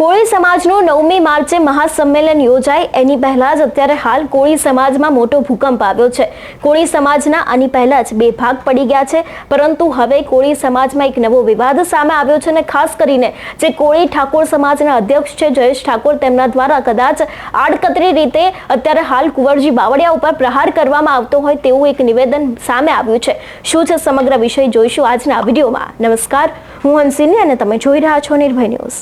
કોળી સમાજનું નવમી માર્ચે મહાસંમેલન યોજાય. એની પહેલા જ અત્યારે હાલ કોળી સમાજમાં મોટો ભૂકંપ આવ્યો છે. કોળી સમાજના આની પહેલા જ બે ભાગ પડી ગયા છે. પરંતુ હવે કોળી સમાજમાં એક નવો વિવાદ સામે આવ્યો છે અને ખાસ કરીને જે કોળી ઠાકોર સમાજના અધ્યક્ષ છે જયેશ ઠાકોર, તેમના દ્વારા કદાચ આડકતરી રીતે અત્યારે હાલ કુંવરજી બાવળિયા ઉપર પ્રહાર કરવામાં આવતો હોય તેવું એક નિવેદન સામે આવ્યું છે. શું છે સમગ્ર વિષય જોઈશું આજના વિડીયોમાં. નમસ્કાર. હું હંસિની અને તમે જોઈ રહ્યા છો નિર્ભય ન્યૂઝ.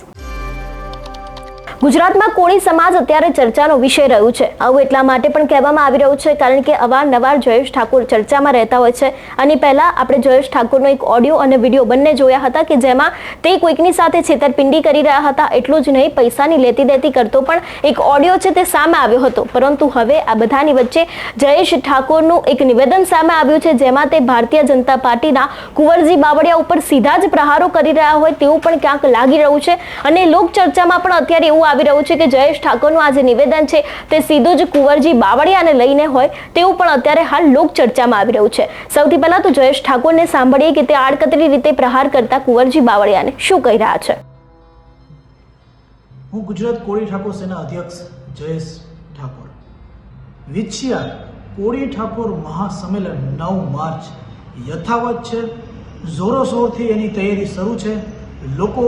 ગુજરાતમાં કોળી સમાજ અત્યારે ચર્ચાનો વિષય રહ્યું છે. આવું એટલા માટે પણ કહેવામાં આવી રહ્યું છે, કારણ કે અવારનવાર જયેશ ઠાકોર ચર્ચામાં રહેતા હોય છે. અને પહેલા આપણે જયેશ ઠાકોરનો એક ઓડિયો અને વીડિયો બંને જોયા હતા કે જેમાં તે કોઈકની સાથે છેતરપિંડી કરી રહ્યા હતા, એટલું જ નહીં, પૈસાની લેતી દેતી કરતો પણ એક ઓડિયો છે તે સામે આવ્યો હતો. પરંતુ હવે આ બધાની વચ્ચે જયેશ ઠાકોરનું એક નિવેદન સામે આવ્યું છે, જેમાં તે ભારતીય જનતા પાર્ટીના કુંવરજી બાવળિયા ઉપર સીધા જ પ્રહારો કરી રહ્યા હોય તેવું પણ ક્યાંક લાગી રહ્યું છે. અને લોક ચર્ચામાં પણ અત્યારે એવું આવી રહ્યું છે કે જયેશ ઠાકોરનું આ જે નિવેદન છે તે સીધું જ કુંવરજી બાવળિયાને લઈને હોય તેવું પણ અત્યારે હાલ લોક ચર્ચામાં આવી રહ્યું છે. સૌથી પહેલા તો જયેશ ઠાકોરને સાંભળીએ કે તે આડકતરી રીતે પ્રહાર કરતા કુંવરજી બાવળિયાને શું કહી રહ્યા છે? હું ગુજરાત કોળી ઠાકોર સેના અધ્યક્ષ જયેશ ઠાકોર. વિછિયા કોળી ઠાકોર મહાસંમેલન નવ માર્ચ યથાવત છે. જોરોશોરથી એની તૈયારી શરૂ છે. લોકો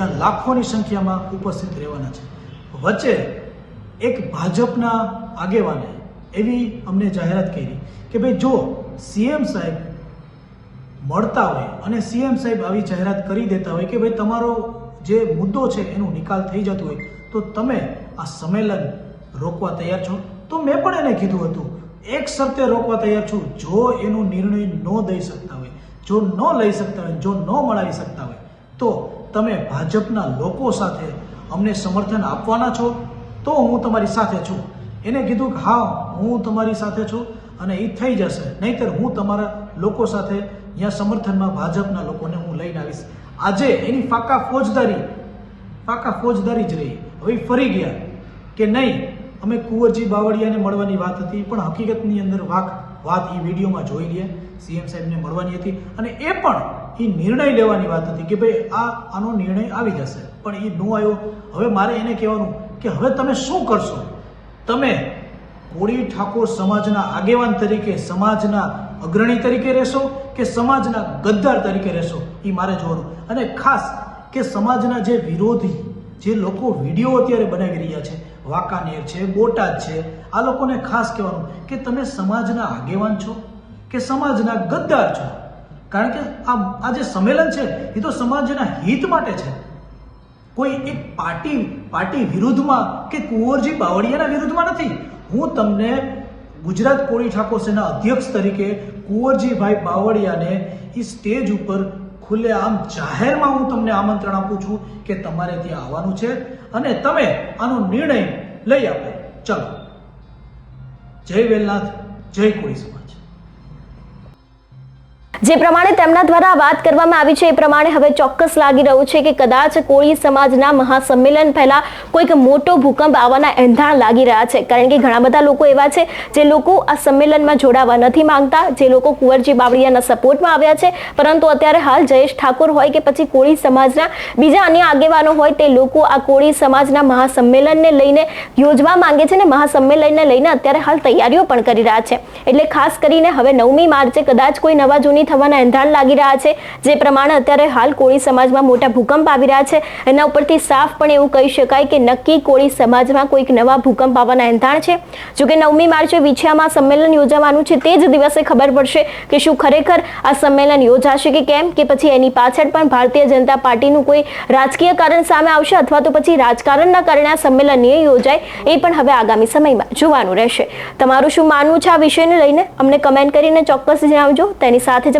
ત્યાં લાખોની સંખ્યામાં ઉપસ્થિત રહેવાના છે. વચ્ચે એક ભાજપના આગેવાને એવી અમને જાહેરાત કરી કે ભાઈ જો સીએમ સાહેબ મળતા હોય અને સીએમ સાહેબ આવી જાહેરાત કરી દેતા હોય કે ભાઈ તમારો જે મુદ્દો છે એનો નિકાલ થઈ જતો હોય, તો તમે આ સંમેલન રોકવા તૈયાર છો? તો મેં પણ એને કીધું હતું, એક શરતે રોકવા તૈયાર છું, જો એનો નિર્ણય ન દઈ શકતા હોય, જો ન લઈ શકતા હોય, જો ન મળાવી શકતા હોય, તો તમે ભાજપના લોકો સાથે અમને સમર્થન આપવાના છો, તો હું તમારી સાથે છું. એને કીધું કે હા, હું તમારી સાથે છું અને એ થઈ જશે. નહીંતર હું તમારા લોકો સાથે અહીંયા સમર્થનમાં ભાજપના લોકોને હું લઈને આવીશ. આજે એની ફાકા ફોજદારી ફાકા ફોજદારી જ રહી. હવે ફરી ગયા કે નહીં? અમે કુંવરજી બાવળિયાને મળવાની વાત હતી, પણ હકીકતની અંદર વાક વાત એ વિડીયોમાં જોઈ લઈએ. સીએમ સાહેબને મળવાની હતી અને એ પણ એ નિર્ણય લેવાની વાત હતી કે ભાઈ આ આનો નિર્ણય આવી જશે. પણ એ ન આવ્યો. હવે મારે એને કહેવાનું કે હવે તમે શું કરશો? તમે કોળી ઠાકોર સમાજના આગેવાન તરીકે, સમાજના અગ્રણી તરીકે રહેશો કે સમાજના ગદ્દાર તરીકે રહેશો? એ મારે જોવાનું. અને ખાસ કે સમાજના જે વિરોધી, જે લોકો વીડિયો અત્યારે બનાવી રહ્યા છે વાંકાનેર છે, બોટાદ છે, આ લોકોને ખાસ કહેવાનું કે તમે સમાજના આગેવાન છો, કે સમાજના ગદ્દાર છો. કારણ કે આ આ જે સંમેલન છે, એ તો સમાજના હિત માટે છે. કોઈ એક પાર્ટી પાર્ટી વિરુદ્ધમાં કે કુંવરજી બાવળિયાના વિરુદ્ધમાં નથી. હું તમને ગુજરાત કોળી ઠાકોર સેના અધ્યક્ષ તરીકે કુંવરજીભાઈ બાવળિયાને એ સ્ટેજ ઉપર ખુલ્લે આમ જાહેરમાં હું તમને આમંત્રણ આપું છું કે તમારે ત્યાં આવવાનું છે અને તમે આનો નિર્ણય લઈ આપો. ચલો. જય વેલનાથ, જય કોળી સમાજ. જે પ્રમાણે તેમના દ્વારા વાત કરવામાં આવી છે, એ પ્રમાણે હવે ચોક્કસ લાગી રહ્યું છે કે કદાચ કોળી સમાજના મહાસંમેલન પહેલા કોઈક મોટો ભૂકંપ આવવાના એંધાણ લાગી રહ્યા છે. કારણ કે ઘણા બધા લોકો એવા છે, જે લોકો આ સંમેલનમાં જોડાવા નથી માંગતા, જે લોકો કુંવરજી બાવળિયાના સપોર્ટમાં આવ્યા છે. પરંતુ અત્યારે હાલ જયેશ ઠાકોર હોય કે પછી કોળી સમાજના બીજા અન્ય આગેવાનો હોય, તે લોકો આ કોળી સમાજના મહાસંમેલનને લઈને યોજવા માંગે છે ને મહાસંમેલનને લઈને અત્યારે હાલ તૈયારીઓ પણ કરી રહ્યા છે. એટલે ખાસ કરીને હવે નવમી માર્ચે કદાચ કોઈ નવા જૂની થવાના એંધાણ લાગી રહ્યા છે. જે પ્રમાણે અત્યારે હાલ કોળી સમાજમાં મોટા ભૂકંપ આવી રહ્યા છે. એના ઉપરથી સાફ પણ એવું કહી શકાય કે નક્કી કોળી સમાજમાં કોઈક નવા ભૂકંપ આવવાના એંધાણ છે. જોકે નવમી માર્ચે વિછિયામાં સંમેલન યોજાવાનું છે, તે જ દિવસે ખબર પડશે કે શું ખરેખર આ સંમેલન યોજાશે કે કેમ? કે પછી એની પાછળ પણ ભારતીય જનતા પાર્ટીનું કોઈ રાજકીય કારણ સામે આવશે અથવા તો પછી રાજકારણના કારણે આ સંમેલન યોજાય, એ પણ હવે આગામી સમયમાં જોવાનું રહેશે. તમારું શું માનવું છે આ વિષયને લઈને? અમને કમેન્ટ કરીને ચોક્કસ જણાવજો. તેની સાથે જ